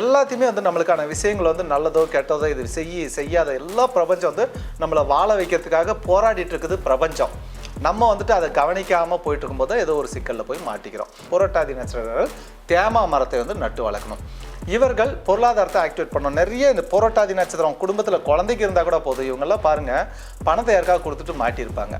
எல்லாத்தையுமே வந்து நம்மளுக்கான விஷயங்கள் வந்து நல்லதோ கெட்டதோ இது செய்ய செய்யாத எல்லா பிரபஞ்சம் வந்து நம்மளை வாழ வைக்கிறதுக்காக போராடிட்டு இருக்குது பிரபஞ்சம். நம்ம வந்துட்டு அதை கவனிக்காமல் போயிட்டு இருக்கும்போது ஏதோ ஒரு சிக்கலில் போய் மாட்டிக்கிறோம். புரோட்டாதி நட்சத்திரங்கள் தேமா மரத்தை வந்து நட்டு வளர்க்கணும். இவர்கள் பொருளாதாரத்தை ஆக்டிவேட் பண்ணணும். நிறைய இந்த போராட்டாதி நட்சத்திரம் குடும்பத்தில் குழந்தைக்கு இருந்தால் கூட போதும். இவங்கெல்லாம் பாருங்கள் பணத்தை யாருக்காக கொடுத்துட்டு மாட்டியிருப்பாங்க.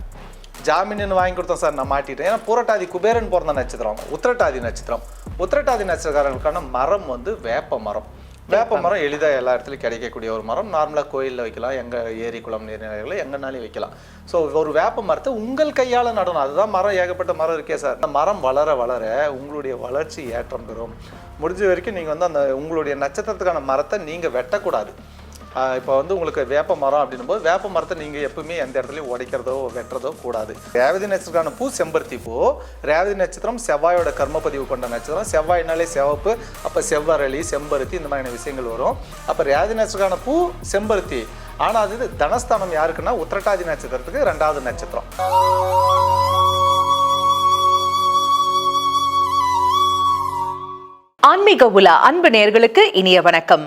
ஜாமீன் வாங்கி கொடுத்தோம் சார் நான் மாட்டிட்டேன். ஏன்னா பூரட்டாதி குபேரன் பிறந்த நட்சத்திரம். உத்திரட்டாதி நட்சத்திரம். உத்திரட்டாதி நட்சத்திரக்காரர்களுக்கான மரம் வந்து வேப்ப மரம். வேப்ப மரம் எளிதாக எல்லா இடத்துலையும் கிடைக்கக்கூடிய ஒரு மரம். நார்மலாக கோயிலில் வைக்கலாம் எங்கள் ஏரி குளம் நீர்நிலைகளில் எங்கேனாலையும் வைக்கலாம். ஸோ ஒரு வேப்ப மரத்தை உங்கள் கையால் நடணும். அதுதான் மரம் ஏகப்பட்ட மரம் இருக்கே சார். அந்த மரம் வளர வளர உங்களுடைய வளர்ச்சி ஏற்றம் பெறும். முடிஞ்ச வரைக்கும் நீங்கள் வந்து அந்த உங்களுடைய நட்சத்திரத்துக்கான மரத்தை நீங்கள் வெட்டக்கூடாது. இப்போ வந்து உங்களுக்கு வேப்ப மரம் அப்படின்னும் போது வேப்ப மரத்தை நீங்கள் எப்பவுமே எந்த இடத்துலையும் உடைக்கிறதோ வெட்டுறதோ கூடாது. ரேவதி நட்சத்திரக்கான பூ செம்பருத்தி பூ. ரேவதி நட்சத்திரம் செவ்வாயோட கர்மப்பதிவு கொண்ட நட்சத்திரம். செவ்வாய்னாலே சிவப்பு அப்போ செவ்வரளி செம்பருத்தி இந்த மாதிரியான விஷயங்கள் வரும். அப்போ ரேவதி நட்சத்திரக்கான பூ செம்பருத்தி. ஆனால் அது தனஸ்தானம் யாருக்குன்னா உத்திரட்டாதி நட்சத்திரத்துக்கு ரெண்டாவது நட்சத்திரம். ஆன்மீக உலா அன்பு நேர்களுக்கு இனிய வணக்கம்.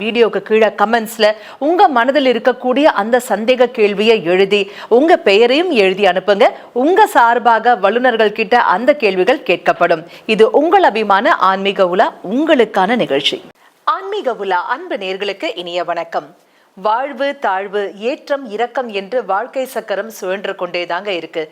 வீடியோக்கு கீழே கமெண்ட்ஸில் உங்க மனதில் இருக்கக்கூடிய அந்த சந்தேக கேள்வியை எழுதி உங்க பெயரையும் எழுதி அனுப்புங்க. உங்க சார்பாக வல்லுநர்கள் கிட்ட அந்த கேள்விகள் கேட்கப்படும். இது உங்கள் அபிமான ஆன்மீக உலா உங்களுக்கான நிகழ்ச்சி. ஆன்மீக உலா அன்பு நேர்களுக்கு இனிய வணக்கம். வாழ்வு தாழ்வு ஏற்றம் இரக்கம் என்று வாழ்க்கை சக்கரம் சுழன்று கொண்டே தாங்க இருக்கு.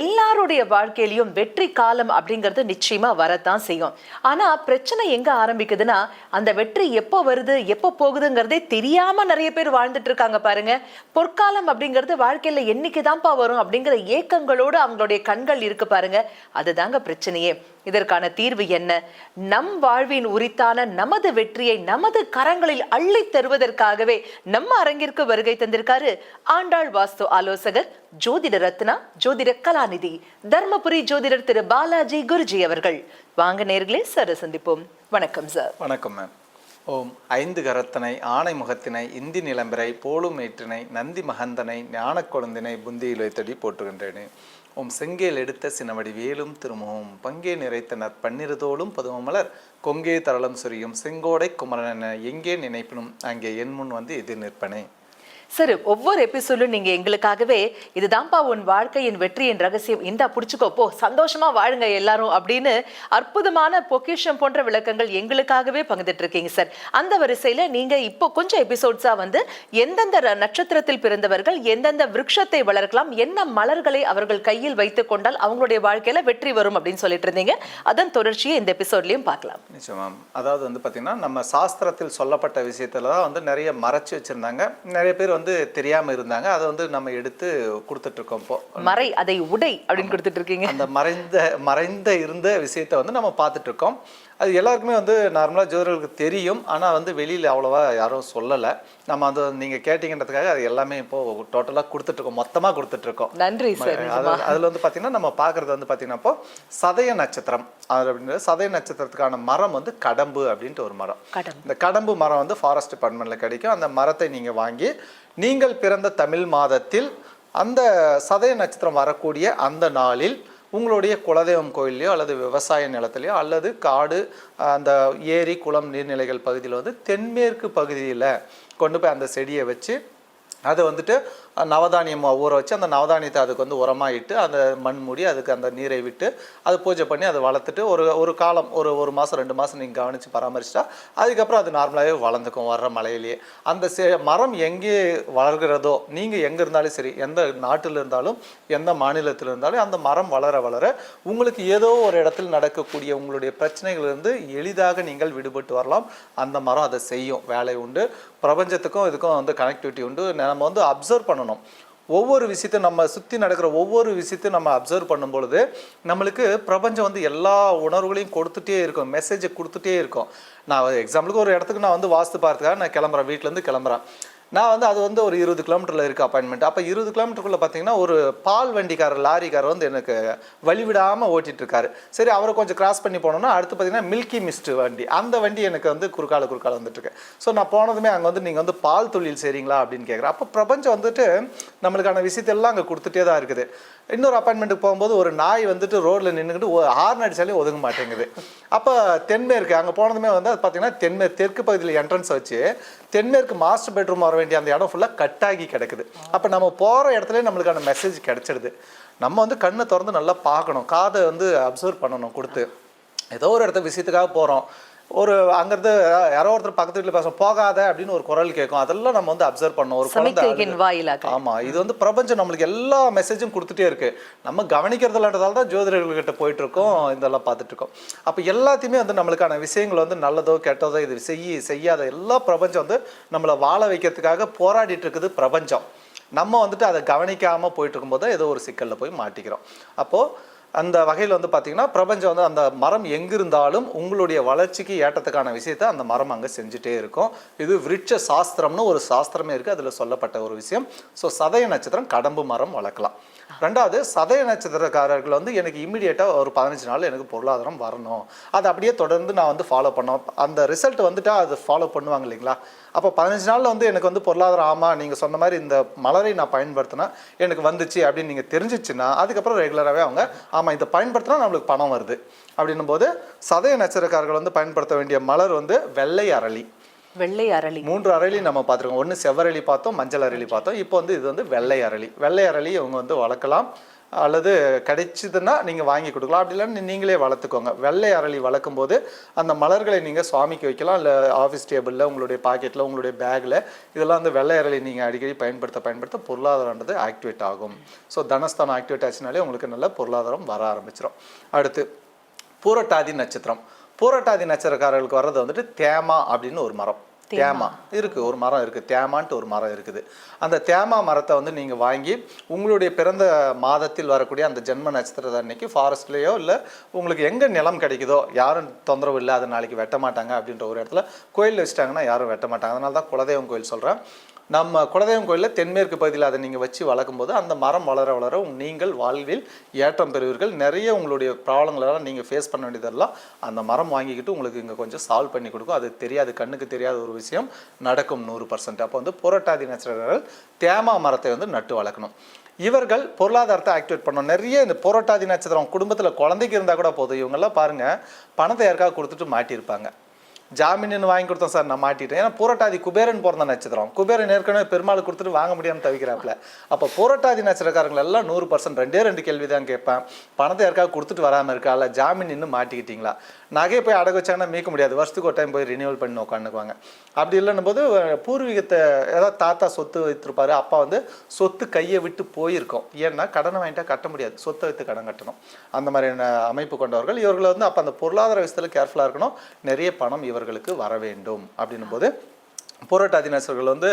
எல்லாருடைய வாழ்க்கையிலையும் வெற்றி காலம் அப்படிங்கிறது நிச்சயமா வரத்தான் செய்யும். ஆனா பிரச்சனை எங்க ஆரம்பிக்குதுன்னா அந்த வெற்றி எப்போ வருது எப்போ போகுதுங்கிறதே தெரியாம நிறைய பேர் வாழ்ந்துட்டு இருக்காங்க பாருங்க. பொற்காலம் அப்படிங்கிறது வாழ்க்கையில என்னைக்கு தான்ப்பா வரும் அப்படிங்கிற ஏக்கங்களோடு அவங்களுடைய கண்கள் இருக்கு பாருங்க. அதுதாங்க பிரச்சனையே. இதற்கான தீர்வு என்ன? நம் வாழ்வின் உரித்தான நமது வெற்றியை நமது கரங்களில் அள்ளித் தருவதற்காகவே நம்ம அரங்கிற்கு வருகை தந்திருக்காரு ஆண்டாள் வாஸ்து ஆலோசகர் ஜோதிட ரத்னா ஜோதிட கலாநிதி தர்மபுரி ஜோதிடர் திரு பாலாஜி குருஜி அவர்கள். வாங்க நேர்களே சார் சந்திப்போம். வணக்கம் சார். வணக்கம் மேம் ஓம் ஐந்து கரத்தனை ஆணை முகத்தினை இந்தி நிலம்பரை போலும் ஏற்றினை நந்தி மகந்தனை ஞான கொழுந்தினை புந்தியில் வைத்தடி போற்றுகின்றேனே. ஓம் செங்கேல் எடுத்த சினவடி வேலும் திருமுகம் பங்கே நிறைத்தனர் பன்னிருதோளும் பதுமமலர் கொங்கே தரளம் சொரியும் செங்கோடை குமரன் எங்கே நினைப்பினும் அங்கே என் முன் வந்து எதிர் நிற்பனே. சார் ஒவ்வொரு எபிசோடும் நீங்க எங்களுக்காகவே இதுதான்ப்பா உன் வாழ்க்கையின் வெற்றியின் ரகசியம். இந்தா புடிச்சுக்கோ போ சந்தோஷமா வாழுங்க எல்லாரும் அப்படின்னு அற்புதமான பொக்கிஷம் போன்ற விளக்கங்கள் எங்களுக்காகவே பங்கிட்டு இருக்கீங்க சார் அந்த வரிசையில நீங்க இப்போ கொஞ்சம் எபிசோட்ஸா வந்து எந்தெந்த நட்சத்திரத்தில் பிறந்தவர்கள் எந்தெந்த விருட்சத்தை வளர்க்கலாம் என்ன மலர்களை அவர்கள் கையில் வைத்துக் கொண்டால் அவங்களுடைய வாழ்க்கையில வெற்றி வரும் அப்படின்னு சொல்லிட்டு இருந்தீங்க. அதன் தொடர்ச்சியை இந்த எபிசோட்லயும் பார்க்கலாம். நிச்சயமாம் அதாவது வந்து பார்த்தீங்கன்னா நம்ம சாஸ்திரத்தில் சொல்லப்பட்ட விஷயத்துல தான் வந்து நிறைய மறைச்சு வச்சுருந்தாங்க. நிறைய பேர் வந்து தெரியாமல் இருந்தாங்க. அதை வந்து நம்ம எடுத்து கொடுத்துட்ருக்கோம் இப்போ. மறை அதை உடை அப்படின்னு கொடுத்துட்டு இருக்கீங்க அந்த மறைந்த மறைந்த இருந்த விஷயத்தை வந்து நம்ம பார்த்துட்டு இருக்கோம் அது எல்லாருக்குமே வந்து நார்மலாக ஜோதிடர்களுக்கு தெரியும். ஆனால் வந்து வெளியில் அவ்வளோவா யாரும் சொல்லலை. நம்ம வந்து நீங்கள் கேட்டிங்கன்றதுக்காக அது எல்லாமே இப்போது டோட்டலாக கொடுத்துட்ருக்கோம். மொத்தமாக கொடுத்துட்ருக்கோம். நன்றி சார் அது அதில் வந்து பார்த்தீங்கன்னா நம்ம பார்க்குறது வந்து பார்த்தீங்கன்னா இப்போ சதய நட்சத்திரம். அது அப்படின்றது சதய நட்சத்திரத்துக்கான மரம் வந்து கடம்பு அப்படின்ட்டு ஒரு மரம். இந்த கடம்பு மரம் வந்து ஃபாரஸ்ட் டிபார்ட்மெண்ட்டில் கிடைக்கும். அந்த மரத்தை நீங்கள் வாங்கி நீங்கள் பிறந்த தமிழ் மாதத்தில் அந்த சதய நட்சத்திரம் வரக்கூடிய அந்த நாளில் உங்களுடைய குலதெய்வம் கோயில்லையோ அல்லது விவசாய நிலத்திலையோ அல்லது காடு அந்த ஏரி குளம் நீர்நிலைகள் பகுதியில் வந்து தென்மேற்கு பகுதியில் கொண்டு போய் அந்த செடியை வச்சு அதை வந்துட்டு நவதானியம் ஊற வச்சு அந்த நவதானியத்தை அதுக்கு வந்து உரமாக இட்டு அந்த மண் மூடி அதுக்கு அந்த நீரை விட்டு அது பூஜை பண்ணி அதை வளர்த்துட்டு ஒரு ஒரு காலம் ஒரு ஒரு மாதம் ரெண்டு மாதம் நீங்கள் கவனித்து பராமரிச்சிட்டா அதுக்கப்புறம் அது நார்மலாகவே வளர்ந்துக்கும் வர்ற மலையிலேயே. அந்த செ மரம் எங்கே வளர்கிறதோ நீங்கள் எங்கே இருந்தாலும் சரி எந்த நாட்டில் இருந்தாலும் எந்த மாநிலத்தில் இருந்தாலும் அந்த மரம் வளர வளர உங்களுக்கு ஏதோ ஒரு இடத்தில் நடக்கக்கூடிய உங்களுடைய பிரச்சனைகளிலிருந்து எளிதாக நீங்கள் விடுபட்டு வரலாம். அந்த மரம் அதை செய்யும். வேலை உண்டு. பிரபஞ்சத்துக்கும் இதுக்கும் வந்து கனெக்டிவிட்டி உண்டு. நம்ம வந்து அப்சர்வ் பண்ணணும். ஒவ்வொரு விஷயத்தையும் நம்ம சுற்றி நடக்கிற ஒவ்வொரு விஷயத்தையும் நம்ம அப்சர்வ் பண்ணும் பொழுது நம்மளுக்கு பிரபஞ்சம் வந்து எல்லா உணர்வுகளையும் கொடுத்துட்டே இருக்கும். மெசேஜை கொடுத்துட்டே இருக்கும். நான் எக்ஸாம்பிளுக்கு ஒரு இடத்துக்கு நான் வந்து வாஸ்து பார்த்துக்காக நான் கிளம்புறேன். வீட்டிலேருந்து கிளம்புறேன். நான் வந்து அது வந்து ஒரு இருபது கிலோமீட்டரில் இருக்குது அப்பாயின்மெண்ட் அப்போ இருபது கிலோமீட்டருக்குள்ளே பார்த்தீங்கன்னா ஒரு பால் வண்டிக்காரர் லாரிக்காரர் வந்து எனக்கு வழிவிடாமல் ஓட்டிகிட்ருக்காரு சரி அவரை கொஞ்சம் கிராஸ் பண்ணி போனோம்னா அடுத்து பார்த்தீங்கன்னா மில்கி மிஸ்ட் வண்டி. அந்த வண்டி எனக்கு வந்து குறுக்கால குறுக்கால வந்துட்டுருக்கு. ஸோ நான் போனதுமே அங்கே வந்து நீங்கள் வந்து பால் தொழில் செய்கிறீங்களா அப்படின்னு கேட்குறேன் அப்போ பிரபஞ்சம் வந்துட்டு நம்மளுக்கான விஷயத்தெல்லாம் அங்கே கொடுத்துட்டே தான் இருக்குது. இன்னொரு அப்பாயின்மெண்ட்டுக்கு போகும்போது ஒரு நாய் வந்துட்டு ரோட்டில் நின்றுக்கிட்டு ஹார்ன் அடிச்சாலே ஒதுங்க மாட்டேங்குது. அப்போ தென்மேற்கு அங்கே போனதுமே வந்து அது பார்த்தீங்கன்னா தென்மேற்கு தெற்கு பகுதியில் என்ட்ரன்ஸ் வச்சு தென்மேற்கு மாஸ்டர் பெட்ரூம் வர வேண்டிய அந்த இடம் ஃபுல்லாக கட்டாகி கிடக்குது. அப்போ நம்ம போகிற இடத்துல நம்மளுக்கான மெசேஜ் கிடச்சிடுது. நம்ம வந்து கண்ணை திறந்து நல்லா பார்க்கணும். காதை வந்து அப்சர்வ் பண்ணணும் கொடுத்து. ஏதோ ஒரு இடத்த விஷயத்துக்காக போகிறோம் ஒரு அங்கேருந்து யாரோ ஒருத்தர் பக்கத்து வீட்டில் பேசுகிறோம் போகாத அப்படின்னு ஒரு குரல் கேட்கும். அதெல்லாம் நம்ம வந்து அப்சர்வ் பண்ணணும். ஒரு குழந்தை சமிக்கையின் அழுது- வாயிலாக. ஆமா இது வந்து பிரபஞ்சம் நம்மளுக்கு எல்லா மெசேஜும் கொடுத்துட்டே இருக்கு. நம்ம கவனிக்கிறதுலன்றதால தான் ஜோதிடர்கள்கிட்ட போயிட்டு இருக்கோம் இதெல்லாம் பார்த்துட்டு இருக்கோம் அப்போ எல்லாத்தையுமே வந்து நம்மளுக்கான விஷயங்கள் வந்து நல்லதோ கெட்டதோ இது செய்ய செய்யாத எல்லா பிரபஞ்சம் வந்து நம்மளை வாழ வைக்கிறதுக்காக போராடிட்டு இருக்குது பிரபஞ்சம். நம்ம வந்துட்டு அதை கவனிக்காம போயிட்டு இருக்கும்போது ஏதோ ஒரு சிக்கல்ல போய் மாட்டிக்கிறோம். அப்போ அந்த வகையில் வந்து பார்த்திங்கன்னா பிரபஞ்சம் வந்து அந்த மரம் எங்கிருந்தாலும் உங்களுடைய வளர்ச்சிக்கு ஏற்றத்துக்கான விஷயத்தை அந்த மரம் அங்கே செஞ்சுட்டே இருக்கும். இது விருட்ச சாஸ்திரம்னு ஒரு சாஸ்திரமே இருக்குது அதில் சொல்லப்பட்ட ஒரு விஷயம். ஸோ சதய நட்சத்திரம் கடம்பு மரம் வளர்க்கலாம். ரெண்டாவது சதய நட்சத்திரக்காரர்கள் வந்து எனக்கு இம்மிடியேட்டாக ஒரு பதினஞ்சு நாள் எனக்கு பொருளாதாரம் வரணும். அதை அப்படியே தொடர்ந்து நான் வந்து ஃபாலோ பண்ணோம் அந்த ரிசல்ட் வந்துட்டா அது ஃபாலோ பண்ணுவாங்க இல்லைங்களா? அப்போ பதினஞ்சு நாளில் வந்து எனக்கு வந்து பொருளாதாரம் ஆமாம் நீங்கள் சொன்ன மாதிரி இந்த மலரை நான் பயன்படுத்தினா எனக்கு வந்துச்சு அப்படின்னு நீங்கள் தெரிஞ்சிச்சுன்னா அதுக்கப்புறம் ரெகுலராகவே அவங்க ஆமாம் இதை பயன்படுத்தினா நம்மளுக்கு பணம் வருது. அப்படின்னும் போது சதய நட்சத்திரக்காரர்கள் வந்து பயன்படுத்த வேண்டிய மலர் வந்து வெள்ளை அரளி. வெள்ளை அரளி. மூன்று அரளி நம்ம பார்த்துருக்கோம். ஒன்று செவ்வரளி பார்த்தோம் மஞ்சள் அரளி பார்த்தோம். இப்போ வந்து இது வந்து வெள்ளை அரளி. வெள்ளை அரளி இவங்க வந்து வளர்க்கலாம். அல்லது கிடைச்சதுன்னா நீங்கள் வாங்கி கொடுக்கலாம். அப்படி இல்லைன்னா நீங்களே வளர்த்துக்கோங்க. வெள்ளை அரளி வளர்க்கும் போது அந்த மலர்களை நீங்கள் சுவாமிக்கு வைக்கலாம். இல்லை ஆஃபீஸ் டேபிளில் உங்களுடைய பாக்கெட்டில் உங்களுடைய பேக்கில் இதெல்லாம் வந்து வெள்ளை அரளி நீங்கள் அடிக்கடி பயன்படுத்த பயன்படுத்த பொருளாதாரன்றது ஆக்டிவேட் ஆகும். ஸோ தனஸ்தானம் ஆக்டிவேட் ஆச்சுனாலே உங்களுக்கு நல்ல பொருளாதாரம் வர ஆரம்பிச்சிடும் அடுத்து பூரட்டாதி நட்சத்திரம். பூரட்டாதி நட்சத்திரக்காரர்களுக்கு வர்றது வந்துட்டு தேமா அப்படின்னு ஒரு மரம். தேமா? இருக்கு ஒரு மரம் இருக்குது தேமான்ட்டு ஒரு மரம் இருக்குது. அந்த தேமா மரத்தை வந்து நீங்கள் வாங்கி உங்களுடைய பிறந்த மாதத்தில் வரக்கூடிய அந்த ஜென்ம நட்சத்திரத்தை அன்னைக்கு ஃபாரஸ்ட்லேயோ இல்லை உங்களுக்கு எங்கே நிலம் கிடைக்குதோ யாரும் தொந்தரவு இல்லை அதை நாளைக்கு வெட்ட மாட்டாங்க அப்படின்ற ஒரு இடத்துல கோயில் வச்சிட்டாங்கன்னா யாரும் வெட்ட மாட்டாங்க. அதனால தான் குலதெய்வம் கோயில் சொல்கிறேன் நம்ம குலதெய்வம் கோயிலில் தென்மேற்கு பகுதியில் அதை நீங்கள் வச்சு வளர்க்கும் போது அந்த மரம் வளர வளர நீங்கள் வாழ்வில் ஏற்றம் பெறுவீர்கள். நிறைய உங்களுடைய ப்ராப்ளங்களெல்லாம் நீங்கள் ஃபேஸ் பண்ண வேண்டியதெல்லாம் அந்த மரம் வாங்கிக்கிட்டு உங்களுக்கு இங்கே கொஞ்சம் சால்வ் பண்ணி கொடுக்கும். அது தெரியாது கண்ணுக்கு தெரியாத ஒரு விஷயம். நடக்கும் நூறு பர்சன்ட் அப்போ வந்து புரட்டாதி நட்சத்திரர்கள் தேமா மரத்தை வந்து நட்டு வளர்க்கணும். இவர்கள் பொருளாதாரத்தை ஆக்டிவேட் பண்ணணும். நிறைய இந்த போராட்டாதி நட்சத்திரம் குடும்பத்தில் குழந்தைக்கு இருந்தால் கூட போதும். இவங்கெல்லாம் பாருங்கள் பணத்தை யாருக்காக கொடுத்துட்டு மாட்டியிருப்பாங்க. ஜாமீன் வாங்கி கொடுத்தோம் சார் நான் மாட்டிட்டேன். ஏன்னா பூரட்டாதி குபேரன் பிறந்த நட்சத்திரம். குபேரன் ஏற்கனவே பெருமாள் கொடுத்துட்டு வாங்க முடியாமல் தவிக்கிறாப்புல. அப்போ பூரட்டாதி நட்சத்திரக்காரங்க எல்லாம் நூறு பர்சன்ட் ரெண்டே ரெண்டு கேள்வி தான் கேட்பேன். பணத்தை யாருக்காவது கொடுத்துட்டு வராமல் இருக்கா? இல்லை ஜாமீன் இன்னும் மாட்டிக்கிட்டீங்களா? நகையை போய் அடகு வச்சாங்கன்னா மீட்க முடியாது. வருஷத்துக்கு ஒரு டைம் போய் ரினியூவல் பண்ணி உட்காந்துக்குவாங்க அப்படி இல்லைன்னும் போது பூர்வீகத்தை ஏதாவது தாத்தா சொத்து வைத்திருப்பார். அப்பா வந்து சொத்து கையை விட்டு போயிருக்கோம். ஏன்னா கடனை வாங்கிட்டா கட்ட முடியாது. சொத்தை வைத்து கடன் கட்டணும். அந்த மாதிரியான அமைப்பு கொண்டவர்கள். இவர்கள் வந்து அப்போ அந்த பொருளாதார விஷயத்தில் கேர்ஃபுல்லாக இருக்கணும். நிறைய பணம் இவர் அவர்களுக்கு வர வேண்டும் அப்படின்னும் போது புரட்டாதி நேசர்கள் வந்து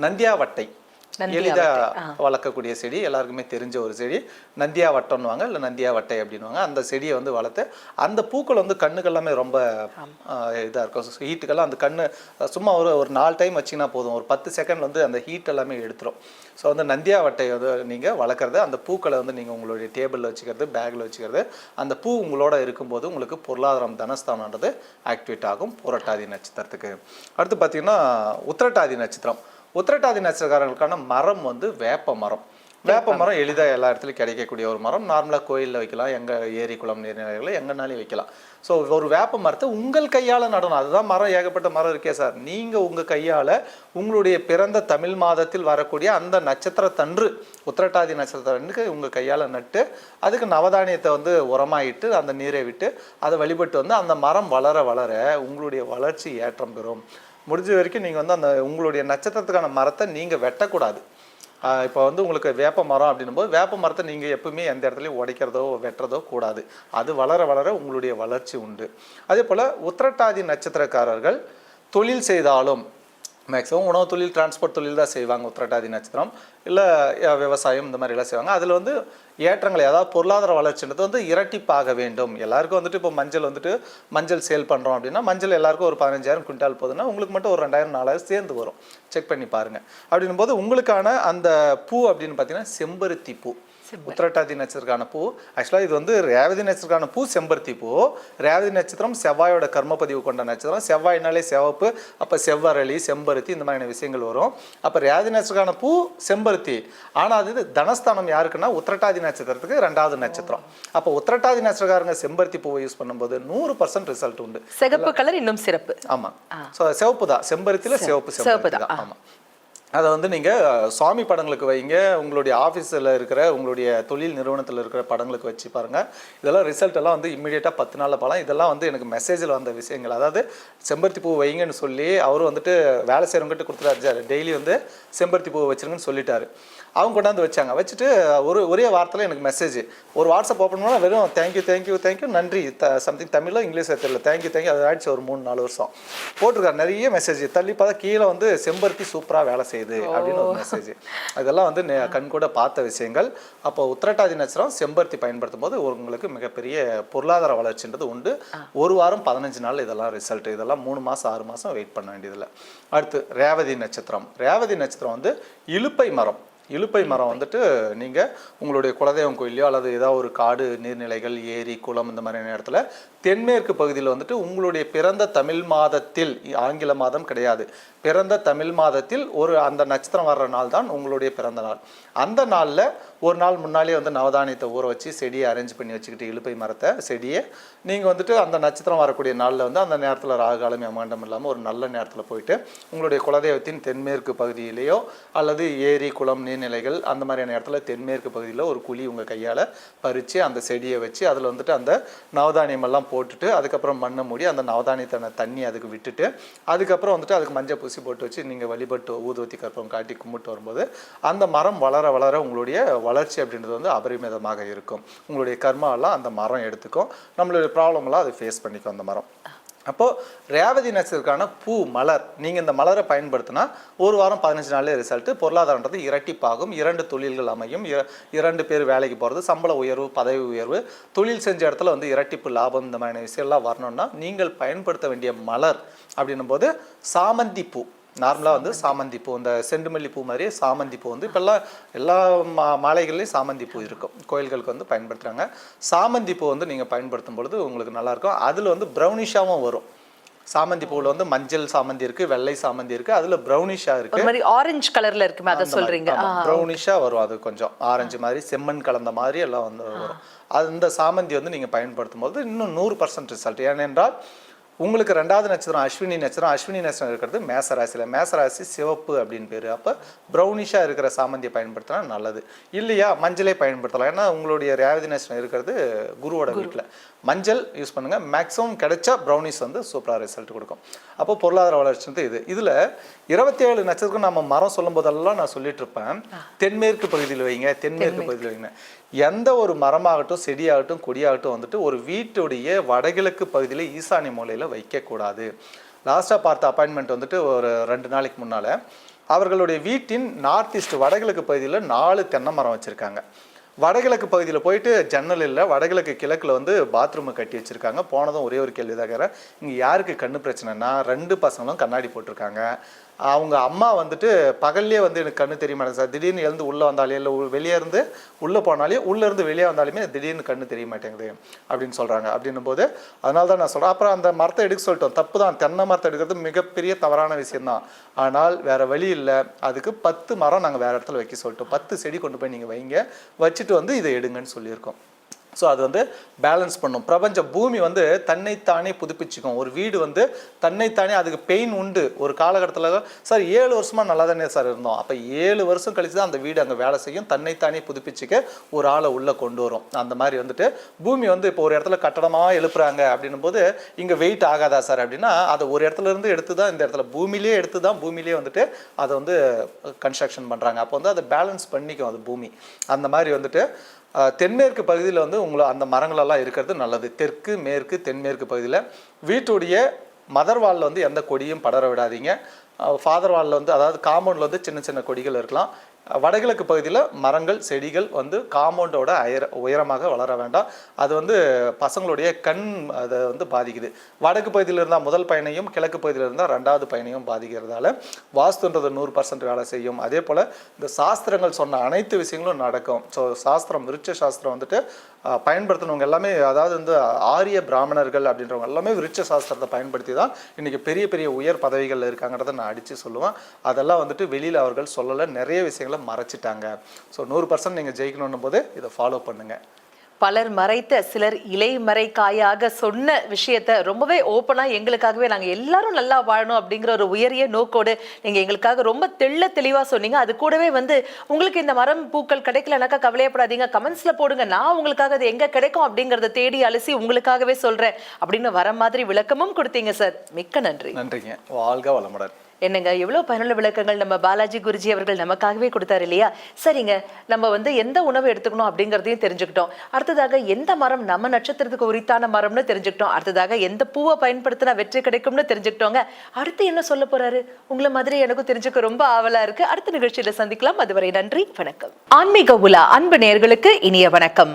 நந்தியாவட்டை எளிதா வளர்க்கக்கூடிய செடி எல்லாருக்குமே தெரிஞ்ச ஒரு செடி. நந்தியா வட்டம்னுவாங்க இல்லை நந்தியா வட்டை அப்படின்னுவாங்க. அந்த செடியை வந்து வளர்த்து அந்த பூக்கள் வந்து கண்ணுக்கு எல்லாமே ரொம்ப இதாக இருக்கும். ஹீட்டுக்கெல்லாம் அந்த கண்ணு சும்மா ஒரு ஒரு நாலு டைம் வச்சிங்கன்னா போதும். ஒரு பத்து செகண்ட் வந்து அந்த ஹீட் எல்லாமே எடுத்துரும். ஸோ வந்து நந்தியா வட்டை வந்து நீங்கள் வளர்க்குறது அந்த பூக்களை வந்து நீங்கள் உங்களுடைய டேபிளில் வச்சுக்கிறது பேக்கில் வச்சுக்கிறது அந்த பூ உங்களோட இருக்கும்போது உங்களுக்கு பொருளாதாரம் தனஸ்தானன்றது ஆக்டிவேட் ஆகும். புரட்டாதி நட்சத்திரத்துக்கு. அடுத்து பார்த்தீங்கன்னா உத்திரட்டாதி நட்சத்திரம். உத்திரட்டாதி நட்சத்திரக்காரர்களுக்கான மரம் வந்து வேப்ப மரம் வேப்ப மரம் எளிதாக எல்லா இடத்துலையும் கிடைக்கக்கூடிய ஒரு மரம். நார்மலாக கோயிலில் வைக்கலாம் எங்கள் ஏரி குளம் நீர்நிலைகளில் எங்கனாலையும் வைக்கலாம். ஸோ ஒரு வேப்ப மரத்தை உங்கள் கையால் நடணும். அதுதான் மரம் ஏகப்பட்ட மரம் இருக்கே சார். நீங்கள் உங்கள் கையால் உங்களுடைய பிறந்த தமிழ் மாதத்தில் வரக்கூடிய அந்த நட்சத்திரத்தன்று உத்திரட்டாதி நட்சத்திரத்தன்றுக்கு உங்கள் கையால் நட்டு அதுக்கு நவதானியத்தை வந்து உரமாயிட்டு அந்த நீரை விட்டு அதை வழிபட்டு வந்து அந்த மரம் வளர வளர உங்களுடைய வளர்ச்சி ஏற்றம் பெறும். முடிஞ்ச வரைக்கும் நீங்கள் வந்து அந்த உங்களுடைய நட்சத்திரத்துக்கான மரத்தை நீங்கள் வெட்டக்கூடாது. இப்போ வந்து உங்களுக்கு வேப்ப மரம் அப்படின்னும் போது வேப்ப மரத்தை நீங்கள் எப்பவுமே எந்த இடத்துலையும் உடைக்கிறதோ வெட்டுறதோ கூடாது. அது வளர வளர உங்களுடைய வளர்ச்சி உண்டு. அதே போல் உத்திரட்டாதி நட்சத்திரக்காரர்கள் தொழில் செய்தாலும் மேக்ஸிமம் உணவு தொழில் டிரான்ஸ்போர்ட் தொழில் தான் செய்வாங்க. உத்திரட்டாதி நட்சத்திரம். இல்லை விவசாயம் இந்த மாதிரிலாம் செய்வாங்க. அதில் வந்து ஏற்றங்களை அதாவது பொருளாதார வளர்ச்சின்றது வந்து இரட்டிப்பாக வேண்டும். எல்லாருக்கும் வந்துட்டு இப்போ மஞ்சள் வந்துட்டு மஞ்சள் சேல் பண்ணுறோம் அப்படின்னா மஞ்சள் எல்லாருக்கும் ஒரு பதினஞ்சாயிரம் குவிண்டால் போதுன்னா உங்களுக்கு மட்டும் ஒரு ரெண்டாயிரம் நாலாயிரம் சேர்ந்து வரும். செக் பண்ணி பாருங்கள் அப்படின்னும் போது உங்களுக்கான அந்த பூ அப்படின்னு பார்த்தீங்கன்னா செம்பருத்தி பூ. உத்திரட்டாதி நட்சத்திரக்கான பூ. ஆக்சுவலாக இது வந்து ரேவதி நட்சத்திரக்கான பூ செம்பருத்தி பூ. ரேவதி நட்சத்திரம் செவ்வாயோட கர்மப்பதிவு கொண்ட நட்சத்திரம். செவ்வாய்னாலே சிவப்பு அப்போ செவ்வரளி செம்பருத்தி இந்த மாதிரியான விஷயங்கள் வரும். அப்போ ரேவதி நட்சத்திரக்கான பூ செம்பருத்தி. ஆனால் அது இது தனஸ்தானம் யாருக்குன்னா உத்திரட்டாதி நட்சத்திரத்துக்கு ரெண்டாவது நட்சத்திரம். அப்போ உத்திரட்டாதி நட்சத்திரக்காரங்க செம்பருத்தி பூவை யூஸ் பண்ணும்போது நூறு பர்சன்ட் ரிசல்ட் உண்டு. சிகப்பு கலர் இன்னும் சிறப்பு. ஆமாம் ஸோ சிவப்பு தான் செம்பருத்தியில் சிவப்பு சிவப்பு தான் ஆமாம் அதை வந்து நீங்கள் சுவாமி படங்களுக்கு வைங்க. உங்களுடைய ஆஃபீஸில் இருக்கிற உங்களுடைய தொழில் நிறுவனத்தில் இருக்கிற படங்களுக்கு வச்சு பாருங்கள் இதெல்லாம் ரிசல்ட் எல்லாம் வந்து இம்மிடியேட்டாக பத்து நாளில் படம் இதெல்லாம் வந்து எனக்கு மெசேஜில் வந்த விஷயங்கள். அதாவது செம்பருத்தி பூ வைங்கன்னு சொல்லி அவரும் வந்துட்டு வேலை செய்கிறவங்ககிட்ட கொடுத்துட்டாரு டெய்லி வந்து செம்பருத்தி பூ வச்சிருங்கன்னு சொல்லிட்டாரு. அவங்க கொண்டாந்து வச்சாங்க. வச்சுட்டு ஒரு ஒரே வார்த்தையில் எனக்கு மெசேஜ் ஒரு வாட்ஸ்அப் ஓப்பன் பண்ணால் வெறும் தேங்க்யூ தேங்க்யூ தேங்க்யூ நன்றி. த சம்திங் தமிழில் இங்கிலீஷில் தெரியல. தேங்க்யூ தேங்க்யூ அது ஆயிடுச்சு ஒரு மூணு நாலு வருஷம். போட்டிருக்காரு நிறைய மெசேஜ் தள்ளி பார்த்தா கீழே வந்து செம்பருத்தி சூப்பராக வேலை செய்யுது அப்படின்னு ஒரு மெசேஜ் அதெல்லாம் வந்து நே- கண் கூட பார்த்த விஷயங்கள். அப்போ உத்திரட்டாதி நட்சத்திரம் செம்பருத்தி பயன்படுத்தும் போது உங்களுக்கு மிகப்பெரிய பொருளாதார வளர்ச்சின்றது உண்டு. ஒரு வாரம் பதினஞ்சு நாள் இதெல்லாம் ரிசல்ட் இதெல்லாம் மூணு மாதம் ஆறு மாதம் வெயிட் பண்ண வேண்டியதில்லை. அடுத்து ரேவதி நட்சத்திரம். ரேவதி நட்சத்திரம் வந்து இலுப்பை மரம். இலுப்பை மரம் வந்துட்டு நீங்கள் உங்களுடைய குலதெய்வம் கோயிலையோ அல்லது ஏதாவது ஒரு காடு நீர்நிலைகள் ஏரி குளம் இந்த மாதிரியான இடத்துல தென்மேற்கு பகுதியில் வந்துட்டு உங்களுடைய பிறந்த தமிழ் மாதத்தில் ஆங்கில மாதம் கிடையாது. பிறந்த தமிழ் மாதத்தில் ஒரு அந்த நட்சத்திரம் வர்ற நாள் தான் உங்களுடைய பிறந்த நாள். அந்த நாளில் ஒரு நாள் முன்னாலே வந்து நவதானியத்தை ஊற வச்சு செடியை அரேஞ்ச் பண்ணி வச்சுக்கிட்டு இலுப்பை மரத்தை செடியை நீங்கள் வந்துட்டு அந்த நட்சத்திரம் வரக்கூடிய நாளில் வந்து அந்த நேரத்தில் ராகுகாலம் யமாண்டம் இல்லாமல் ஒரு நல்ல நேரத்தில் போயிட்டு உங்களுடைய குலதெய்வத்தின் தென்மேற்கு பகுதியிலேயோ அல்லது ஏரி குளம் நீர்நிலைகள் அந்த மாதிரியான இடத்துல தென்மேற்கு பகுதியில் ஒரு குழி உங்கள் கையால் பறித்து அந்த செடியை வச்சு அதில் வந்துட்டு அந்த நவதானியமெல்லாம் போட்டுட்டு அதுக்கப்புறம் மண்ணை மூடி அந்த நவதானியத்தான தண்ணி அதுக்கு விட்டுட்டு அதுக்கப்புறம் வந்துட்டு அதுக்கு மஞ்சள் பூசி போட்டு வச்சு நீங்கள் வழிபட்டு ஊதுவத்தி கற்பம் காட்டி கும்பிட்டு வரும்போது அந்த மரம் வளர வளர உங்களுடைய வளர்ச்சி அப்படின்றது வந்து அபரிமிதமாக இருக்கும். உங்களுடைய கர்மாவெல்லாம் அந்த மரம் எடுத்துக்கும். நம்மளுடைய ப்ராப்ளம்லாம் அது ஃபேஸ் பண்ணிக்கும் அந்த மரம். அப்போது ரேவதி நட்சத்திரக்கான பூ மலர் நீங்கள் இந்த மலரை பயன்படுத்தினா ஒரு வாரம் பதினஞ்சு நாளே ரிசல்ட்டு பொருளாதாரன்றது இரட்டிப்பாகும். இரண்டு தொழில்கள் அமையும். இரண்டு பேர் வேலைக்கு போகிறது சம்பள உயர்வு பதவி உயர்வு தொழில் செஞ்ச இடத்துல வந்து இரட்டிப்பு லாபம் இந்த மாதிரியான விஷயம்லாம் வரணும்னா நீங்கள் பயன்படுத்த வேண்டிய மலர் அப்படின்னும் போது சாமந்தி பூ. நார்மலாக வந்து சாமந்தி பூ இந்த செண்டுமல்லி பூ மாதிரியே சாமந்தி பூ வந்து இப்போல்லாம் எல்லா மா மாலைகள்லையும் சாமந்தி பூ இருக்கும். கோயில்களுக்கு வந்து பயன்படுத்துகிறாங்க சாமந்தி பூ வந்து நீங்கள் பயன்படுத்தும் பொழுது உங்களுக்கு நல்லாயிருக்கும் அதில் வந்து ப்ரௌனிஷாகவும் வரும். சாமந்தி பூவில் வந்து மஞ்சள் சாமந்தி இருக்குது வெள்ளை சாமந்தி இருக்குது அதில் ப்ரௌனிஷாக இருக்குது ஒரு மாதிரி ஆரஞ்சு கலர்ல இருக்குமே அதை சொல்றீங்க. ஆ, ப்ரௌனிஷாக வரும் அது கொஞ்சம். ஆரஞ்சு மாதிரி செம்மண் கலந்த மாதிரி எல்லாம் வந்து வரும். அது இந்த சாமந்தி வந்து நீங்கள் பயன்படுத்தும் போது இன்னும் நூறு பர்சன்ட் ரிசல்ட் ஏனென்றால் உங்களுக்கு ரெண்டாவது நட்சத்திரம் அஸ்வினி நட்சத்திரம். அஸ்வினி நட்சத்திரம் இருக்கிறது மேசராசியில். மேசராசி சிவப்பு அப்படின்னு பேர். அப்போ ப்ரௌனிஷாக இருக்கிற சாமந்தியை பயன்படுத்தினா நல்லது. இல்லையா? மஞ்சளே பயன்படுத்தலாம். ஏன்னா உங்களுடைய ரேவதி நட்சத்திரம் இருக்கிறது குருவோட வீட்டில் மஞ்சள் யூஸ் பண்ணுங்க. மேக்ஸிமம் கிடைச்சா ப்ரௌனிஸ் வந்து சூப்பராக ரிசல்ட் கொடுக்கும். அப்போ பொருளாதார வளர்ச்சி வந்து இது. இதில் இருபத்தி ஏழு நட்சத்திரம் நம்ம மரம் சொல்லும் போதெல்லாம் நான் சொல்லிட்டு இருப்பேன் தென்மேற்கு பகுதியில் வைங்க. தென்மேற்கு. பகுதியில் வைங்க. எந்த ஒரு மரமாகட்டும் செடியாகட்டும் கொடியாகட்டும் வந்துட்டு ஒரு வீட்டுடைய வடகிழக்கு பகுதியில் ஈசானி மூலையில் வைக்கக்கூடாது. லாஸ்ட்டாக பார்த்த அப்பாயின்மெண்ட் வந்துட்டு ஒரு ரெண்டு நாளைக்கு முன்னால் அவர்களுடைய வீட்டின் நார்த் ஈஸ்ட் வடகிழக்கு பகுதியில் நாலு தென்னை மரம் வச்சுருக்காங்க. வடகிழக்கு பகுதியில் போயிட்டு ஜன்னல் இல்லை வடகிழக்கு கிழக்கில் வந்து பாத்ரூமை கட்டி வச்சுருக்காங்க. போனதும் ஒரே ஒரு கேள்வி தான் இங்கே யாருக்கு கண்ணு பிரச்சனைனா ரெண்டு பசங்களும் கண்ணாடி போட்டிருக்காங்க. அவங்க அம்மா வந்துட்டு பகல்லே வந்து எனக்கு கண்ணு தெரிய மாட்டேங்குது சார்? திடீர்னு எழுந்து உள்ளே வந்தாலே இல்லை வெளியே இருந்து உள்ளே போனாலே உள்ளேருந்து வெளியே வந்தாலுமே திடீர்னு கண்ணு தெரிய மாட்டேங்குது அப்படின்னு சொல்கிறாங்க அப்படின்னும் போது அதனால தான் நான் சொல்கிறேன் அப்புறம் அந்த மரத்தை எடுக்க சொல்லிட்டோம். தப்பு தான் தென்னை மரத்தை எடுக்கிறது மிகப்பெரிய தவறான விஷயம்தான். ஆனால் வேறு வழி இல்லை. அதுக்கு பத்து மரம் நாங்கள் வேறு இடத்துல வைக்க சொல்லிட்டோம். பத்து செடி கொண்டு போய் நீங்கள் வைங்க. வச்சு வச்சுட்டு வந்து இதை எடுங்கன்னு சொல்லியிருக்கோம். ஸோ அது வந்து பேலன்ஸ் பண்ணும். பிரபஞ்ச பூமி வந்து தன்னைத்தானே புதுப்பிச்சுக்கும். ஒரு வீடு வந்து தன்னைத்தானே அதுக்கு பெயின் உண்டு. ஒரு காலகட்டத்தில் சார் ஏழு வருஷமாக நல்லா தானே சார் இருந்தோம். அப்போ ஏழு வருஷம் கழிச்சு தான் அந்த வீடு அங்கே வேலை செய்யும். தன்னைத்தானே புதுப்பிச்சுக்க ஒரு ஆளை உள்ளே கொண்டு வரும். அந்த மாதிரி வந்துட்டு பூமி வந்து இப்போ ஒரு இடத்துல கட்டடமாக எழுப்புறாங்க அப்படின்னும் போது இங்கே வெயிட் ஆகாதா சார் அப்படின்னா அதை ஒரு இடத்துல இருந்து எடுத்து தான் இந்த இடத்துல பூமியிலே எடுத்து தான் பூமியிலே வந்துட்டு அதை வந்து கன்ஸ்ட்ரக்ஷன் பண்ணுறாங்க அப்போ வந்து அதை பேலன்ஸ் பண்ணிக்கும் அது பூமி. அந்த மாதிரி வந்துட்டு தென்மேற்கு பகுதியில் வந்து உங்களை அந்த மரங்களெல்லாம் இருக்கிறது நல்லது. தெற்கு மேற்கு தென்மேற்கு பகுதியில். வீட்டுடைய மதர் வாலில் வந்து எந்த கொடியும் படர விடாதீங்க. ஃபாதர் வாலில் வந்து அதாவது காம்பவுண்டில் வந்து சின்ன சின்ன கொடிகள் இருக்கலாம். வடகிழக்கு பகுதியில் மரங்கள் செடிகள் வந்து காம்பவுண்டோட அயர உயரமாக வளர வேண்டாம். அது வந்து பசங்களுடைய கண் அதை வந்து பாதிக்குது. வடக்கு பகுதியில் இருந்தால் முதல் பயனையும் கிழக்கு பகுதியில் இருந்தால் ரெண்டாவது பயனையும் பாதிக்கிறதால வாஸ்துன்றது நூறு பர்சன்ட் வேலை செய்யும். அதே போல் இந்த சாஸ்திரங்கள் சொன்ன அனைத்து விஷயங்களும் நடக்கும். ஸோ சாஸ்திரம் விருட்ச சாஸ்திரம் வந்துட்டு பயன்படுத்தினவங்க எல்லாமே அதாவது வந்து ஆரிய பிராமணர்கள் அப்படின்றவங்க எல்லாமே விருட்ச சாஸ்திரத்தை பயன்படுத்தி தான் இன்றைக்கி பெரிய பெரிய உயர் பதவிகளில் இருக்காங்கிறத நான் அடித்து சொல்லுவேன். அதெல்லாம் வந்துட்டு வெளியில் அவர்கள் சொல்லலை. நிறைய விஷயங்கள் மறைச்சிட்டாங்க. ஸோ நூறு பர்சன்ட் நீங்கள் ஜெயிக்கணும் போது இதை ஃபாலோ பண்ணுங்கள் பலர் மறைத்த சிலர் இலை மறைக்காயாக சொன்ன விஷயத்த ரொம்பவே ஓப்பனா எங்களுக்காகவே நாங்க எல்லாரும் நல்லா வாழணும் அப்படிங்கிற ஒரு உயரிய நோக்கோடு நீங்க எங்களுக்காக ரொம்ப தெள்ள தெளிவா சொன்னீங்க. அது கூடவே வந்து உங்களுக்கு இந்த மரம் பூக்கள் கிடைக்கலனாக்கா கவலையப்படாதீங்க. கமெண்ட்ஸ்ல போடுங்க. நான் உங்களுக்காக அது எங்க கிடைக்கும் அப்படிங்கறத தேடி அலசி உங்களுக்காகவே சொல்றேன் அப்படின்னு வர மாதிரி விளக்கமும் கொடுத்தீங்க சார் மிக்க நன்றி. நன்றிங்க. வாழ்க வளமுடன். என்னங்க எவ்வளோ பயனுள்ள விளக்கங்கள் நம்ம பாலாஜி குருஜி அவர்கள் நமக்காகவே கொடுத்தாரு இல்லையா? சரிங்க நம்ம வந்து எந்த உணவு எடுத்துக்கணும் அப்படிங்கிறதையும் தெரிஞ்சுக்கிட்டோம். அடுத்ததாக எந்த மரம் நம்ம நட்சத்திரத்துக்கு உரித்தான மரம்னு தெரிஞ்சுக்கிட்டோம். அடுத்ததாக எந்த பூவை பயன்படுத்தினா வெற்றி கிடைக்கும்னு தெரிஞ்சுக்கிட்டோங்க. அடுத்து என்ன சொல்ல போறாரு? உங்களை மாதிரி எனக்கும் தெரிஞ்சுக்க ரொம்ப ஆவலா இருக்கு. அடுத்த நிகழ்ச்சியில சந்திக்கலாம். அதுவரை நன்றி வணக்கம். ஆன்மீக உலா அன்பு நேர்களுக்கு இனிய வணக்கம்.